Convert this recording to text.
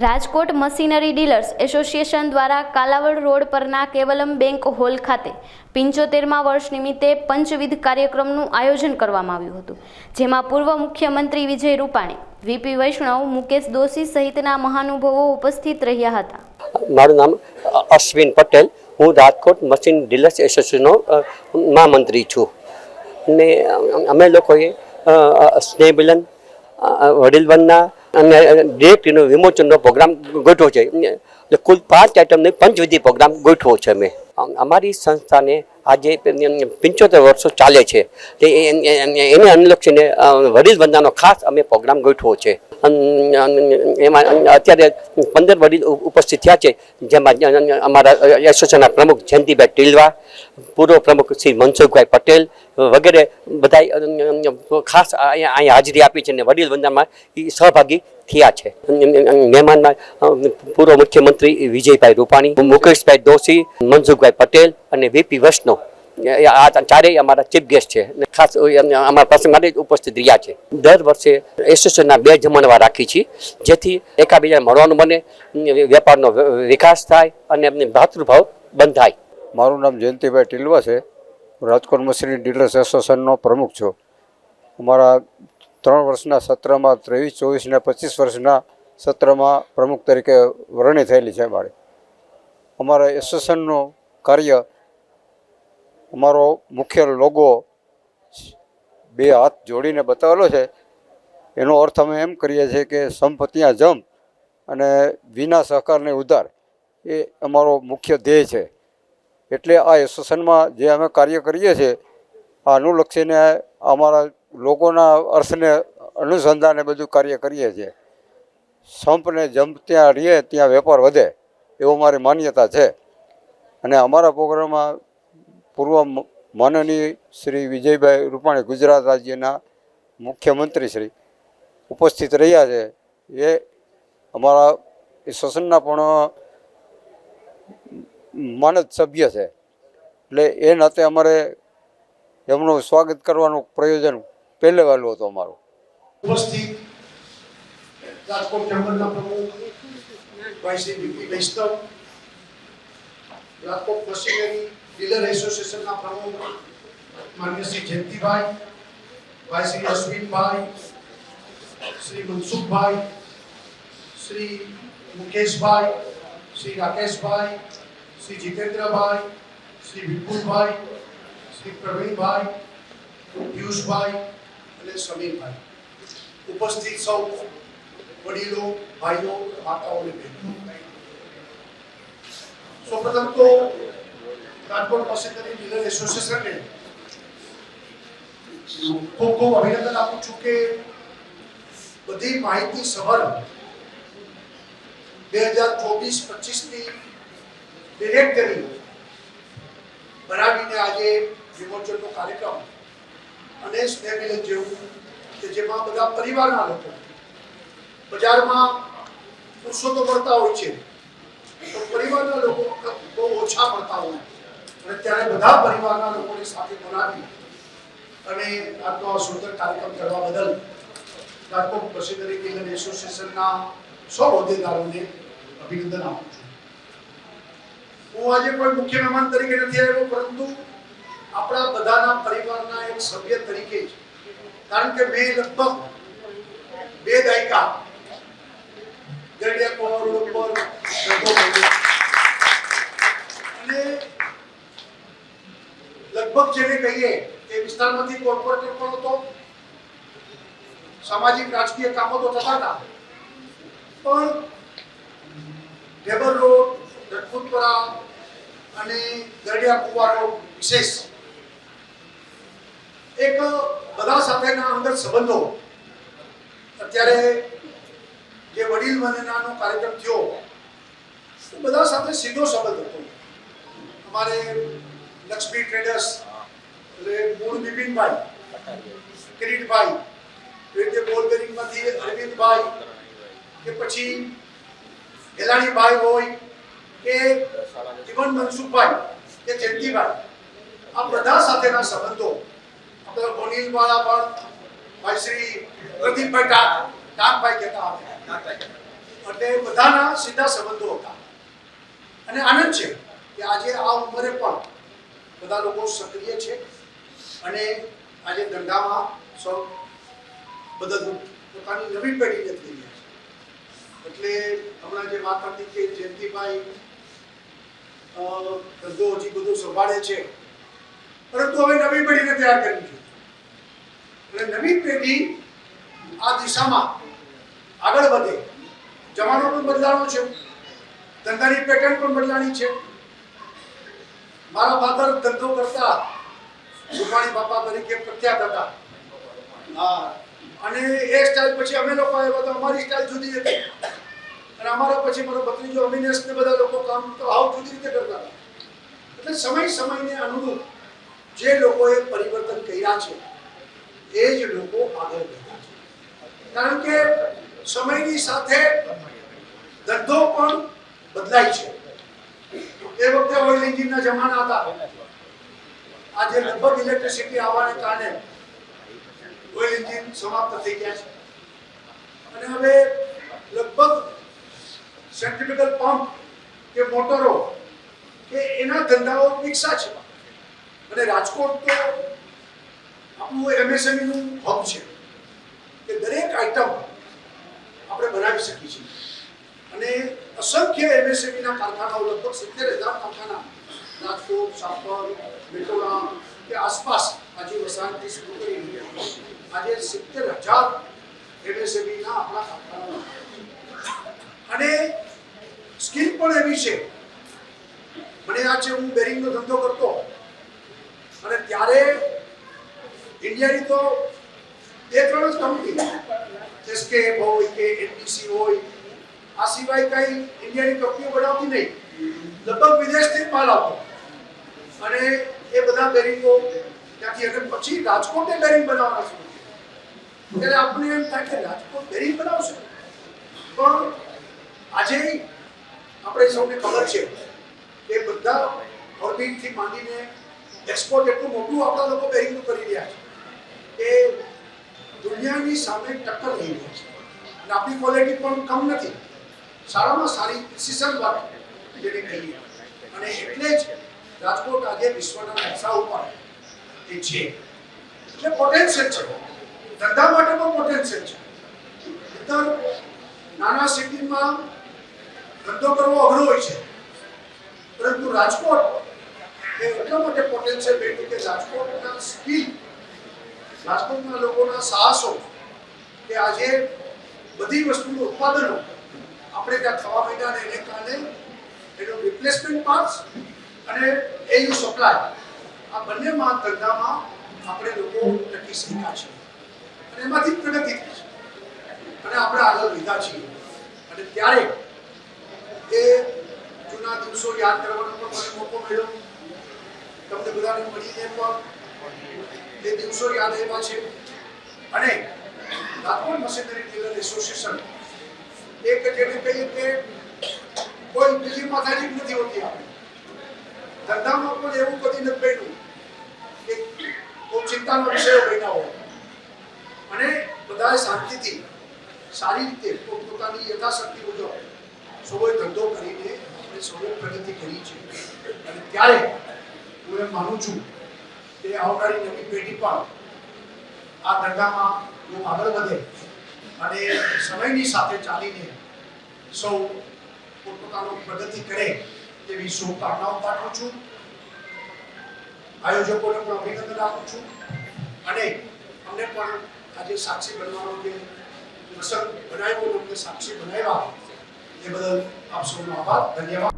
Rajkot machinery dealers association દ્વારા Kalavad road પરના કેવલમ bank hall ખાતે પિંચોતેરમા વર્ષ નિમિત્તે પંચવિધ કાર્યક્રમનું આયોજન કરવામાં આવ્યું હતું જેમાં પૂર્વ મુખ્યમંત્રી વિજય રૂપાણી વીપી વૈષ્ણવ મુકેશ દોશી સહિતના મહાનુભાવો ઉપસ્થિત રહ્યા હતા. મારું નામ અશ્વિન પટેલ. હું રાજકોટ મશીન ડીલર્સ એસોસિએશનનો મહામંત્રી છું. ને અમે લોકોએ અ, અ, અને ડિરેક્ટરીનો વિમોચનનો પ્રોગ્રામ ગોઠવો છે. એટલે કુલ પાંચ આઇટમનો પંચવિધિ પ્રોગ્રામ ગોઠવો છે અમે. અમારી સંસ્થાને આજે પંચોતેર વર્ષો ચાલે છે. તે એને અનુલક્ષીને વડીલ વંદનાનો ખાસ અમે પ્રોગ્રામ ગોઠવો છે. એમાં અત્યારે પંદર વડીલ ઉપસ્થિત થયા છે. જેમાં અમારા એસોસિએશનના પ્રમુખ જયંતિભાઈ ટીલવા, પૂર્વ પ્રમુખ શ્રી મનસુખભાઈ પટેલ વગેરે બધા ખાસ અહીંયા અહીંયા હાજરી આપી છે અને વડીલ વંદનમાં એ સહભાગી થયા છે. મહેમાનમાં પૂર્વ મુખ્યમંત્રી વિજયભાઈ રૂપાણી, મુકેશભાઈ દોશી, મનસુખભાઈ પટેલ અને વીપી વૈષ્ણવ. આ ચારેય અમારા ચીફ ગેસ્ટ છે. ખાસ અમારા પ્રસંગ માટે ઉપસ્થિત રહ્યા છે. દર વર્ષે એસોસિએશનના બે જમણવા રાખી છીએ જેથી એકાબીજાને મળવાનું બને વેપારનો વિકાસ થાય અને ભાતૃભાવ બંધાય. મારું નામ જયંતિભાઈ ટીલવા છે. રાજકોટ મશીનરી ડીલર્સ એસોસિએશનનો પ્રમુખ છું. અમારા ત્રણ વર્ષના સત્રમાં ત્રેવીસ, ચોવીસ ને પચીસ વર્ષના સત્રમાં પ્રમુખ તરીકે વરણી થયેલી છે મારી. અમારા એસોસિએશનનું કાર્ય અમારો મુખ્ય લોગો બે હાથ જોડીને બતાવેલો છે. એનો અર્થ અમે એમ કરીએ છીએ કે સંપત્તિયા જમ અને વિના સહકારને ઉધાર. એ અમારો મુખ્ય ધ્યેય છે. એટલે આ એસોસિએશનમાં જે અમે કાર્ય કરીએ છીએ અનુલક્ષીને અમારા લોકોના અર્થને અનુસંધાને બધું કાર્ય કરીએ છીએ. સંપને જમ ત્યાં રહીએ, ત્યાં વેપાર વધે, એવો મારી માન્યતા છે. અને અમારા પ્રોગ્રામમાં પૂર્વ માનનીય શ્રી વિજયભાઈ રૂપાણી ગુજરાત રાજ્યના મુખ્યમંત્રી શ્રી ઉપસ્થિત રહ્યા છે. એ અમારા એસોસિએશનના પણ માનદ સભ્ય છે. એટલે એ નાતે અમારે એમનું સ્વાગત કરવાનું પ્રયોજન પહેલે વહેલું હતું અમારું. રાકેશભાઈ શ્રી જીતેન્દ્રભાઈ શ્રી વિપુલભાઈ શ્રી પ્રવીણભાઈ પિયુષભાઈ અને સમીરભાઈ ઉપસ્થિત સૌ વડીલો, ભાઈઓ માતાઓ અને બહેનો સૌપ્રથમ તો રાજકોટ મશીનરી ડીલર એસોસિએશનને ખૂબ ખૂબ અભિનંદન આપું છું કે બધી માહિતી સભર બે હજાર ચોવીસ પચીસની ડિરેક્ટરી બનાવીને આજે વિમોચનનો કાર્યક્રમ અને સ્નેહ મિલન જેવું કે જેમાં બધા પરિવારના લોકો બજારમાં પુરુષો તો મળતા હોય છે, તો પરિવારના લોકો બહુ ઓછા મળતા હોય અને ત્યારે બધા પરિવારના લોકોને સાથે બોલાવી અને આજનો આ સુંદર કાર્યક્રમ કરવા બદલ રાજકોટ મશીનરી ડીલર એસોસિએશનના સૌ હોદ્દેદારોને અભિનંદન આપું. આજે કોઈ મુખ્ય મહેમાન તરીકે નથી આવ્યો, પરંતુ આપણા બધાના પરિવારના એક સભ્ય તરીકે જ. કારણ કે મેં લગભગ બે દાયકા કહીએ તે વિસ્તારમાંથી કોર્પોરેટર પણ હતો, સામાજિક રાજકીય કામો તો થતા હતા. પણ ઢેબર રોડ રજપૂતપરા અને ગરડિયા કુવા વિશેષ. એક બધા સાથેના અંદર સંબંધો. અત્યારે જે વડીલ વંદનાનો કાર્યક્રમ થયો તો બધા સાથે સીધો સંબંધ હતો. અમારે લક્ષ્મી ટ્રેડર્સ, એટલે મૂળ બિપિનભાઈ, કિરીટભાઈ રીતે રીતે બોલબેરિંગમાંથી અરવિંદભાઈ, કે પછી ગેલાણીભાઈ હોય કે જીવન મનસુખભાઈ, કે જયંતિભાઈ આ બધા સાથેના સંબંધો આપણે ગોનિલ વાળા પણ ભાઈ શ્રી પ્રદીપભાઈ ટાક ટાકભાઈ કહેતા આવે એટલે બધાના સીધા સંબંધો હતા. અને આનંદ છે કે આજે આ ઉંમરે પણ બધા લોકો સક્રિય છે અને આજે ધંધામાં સૌ મદદરૂપ. પોતાની નવી પેઢીને થઈ એટલે હમણાં જે વાત હતી કે જયંતિભાઈ ધંધો હજી બધું સંભાળે છે. પરંતુ હવે નવી પેઢીને તૈયાર કરવી છે. એટલે નવી પેઢી આ દિશામાં આગળ વધે. જમાનો પણ બદલાનો છે. ધંધાની પેટર્ન પણ બદલાની છે. મારા ફાધર ધંધો કરતા, રૂપાણી બાપા તરીકે પ્રખ્યાત હતા. હા. અને એ સ્ટાઇલ પછી અમે લોકો આવ્યા તો અમારી સ્ટાઇલ જુદી હતી. અને અમારા પછી મારો ભત્રીજો અમિનેશ ને બધા લોકો કામ તો આવ જુદી રીતે કરતા એટલે સમય સમયને અનુરૂપ જે લોકોએ પરિવર્તન કર્યા છે, એ જ લોકો આગળ વધ્યા છે. કારણ કે સમયની સાથે ધંધો પણ બદલાય છે. એ વખતે ઓઇલ એન્જિનના જમાના હતા. આજે લગભગ ઇલેક્ટ્રિસિટી આવવાને કારણે સમાપ્ત થઈ ગયા છે. અને હવે લગભગ સેન્ટીમીટર પંપ કે મોટરો કે એના ધંધાઓ વિકસા છે. અને રાજકોટ તો આપણું એમએસએમઈ નું હબ છે કે દરેક આઈટમ આપણે બનાવી શકીએ છીએ. અને અસંખ્ય એમએસએમઈ ના કારખાનાઓ, લગભગ સિત્તેર હજાર કારખાના, રાજકોટ, સાપર, મેટોડા કે આસપાસ આજે વસાહતથી શરૂ કરી આજે સિત્તેર હજાર એમએસએમઈના આપણા કારખાનાઓ અને સ્કિલ પણ એવી છે. મને યાદ છે, હું બેરિંગનો ધંધો કરતો. અને ત્યારે ઇન્ડિયાની તો બે ત્રણ જ કંપની એસકે હોય કે એનબીસી હોય, આ સિવાય કઈ ઇન્ડિયાની કંપનીઓ બનાવતી નહીં. લગભગ વિદેશથી માલ આવતો. અને એ બધા બેરિંગો ત્યાંથી અને પછી રાજકોટે બેરિંગ બનાવવાના શરૂ ત્યારે આપણે એમ થાય કે રાજકોટ ગરીબ બનાવશે. પણ આજે આપણે સૌને ખબર છે કે બધા ઓર્બિટથી માંડીને એક્સપોર્ટ એટલું મોટું આપણા લોકો બેરિંગનું કરી રહ્યા છે કે દુનિયાની સામે ટક્કર લઈ રહ્યા છે. અને આપણી ક્વોલિટી પણ કમ નથી. સારામાં સારી પ્રિસિઝન વર્ક જેને કહીએ. અને એટલે જ રાજકોટ આજે વિશ્વના નકશા ઉપર એ છે. એટલે પોટેન્શિયલ છે. ધંધા માટે પણ પોટેન્શિયલ છે. નહીતર નાના સિટીમાં ધંધો કરવો અઘરો હોય છે. પરંતુ રાજકોટ એ એટલા માટે પોટેન્શિયલ બેઠું કે રાજકોટના સ્કિલ, રાજકોટના લોકોના સાહસો કે આજે બધી વસ્તુનું ઉત્પાદનો આપણે ત્યાં થવા માંડ્યા ને એને કારણે એનો રિપ્લેસમેન્ટ પાર્ટ્સ અને એનું સપ્લાય આ બંનેમાં ધંધામાં આપણે લોકો ટકી શક્યા છે. અને એમાંથી પ્રગતિ થઈ છે. અને આપણે આગળ લીધા છીએ. અને ત્યારે એ જૂના દિવસો યાદ કરવાનો પણ મને મોકો મળ્યો. તમને બધાને મળીને પણ એ દિવસો યાદ એવા છે. અને રાજકોટ મશીનરી ડીલર એસોસિએશન એક જેને કહીએ કે કોઈ બીજી માથાજી નથી હોતી આપણે. ધંધામાં પણ એવું કદી નથી બન્યું કે કોઈ ચિંતાનો વિષય બન્યા હોય. અને બધાએ શાંતિથી સારી રીતે પોતપોતાની યથાશક્તિ મુજબ સૌએ ધંધો કરીને આપણે સૌએ પ્રગતિ કરી છે. અને ત્યારે હું એમ માનું છું કે આવનારી નવી પેઢી પણ આ ધંધામાં ખૂબ આગળ વધે અને સમયની સાથે ચાલીને સૌ પોતપોતાનો પ્રગતિ કરે તેવી શુભકામનાઓ પાઠવું છું. આયોજકોને પણ અભિનંદન આપું છું. અને અમને પણ આજે સાક્ષી બનવાનો જે પ્રસંગ બનાવ્યો અમને સાક્ષી બનાવ્યા. એ બદલ આપ સૌનો આભાર. ધન્યવાદ.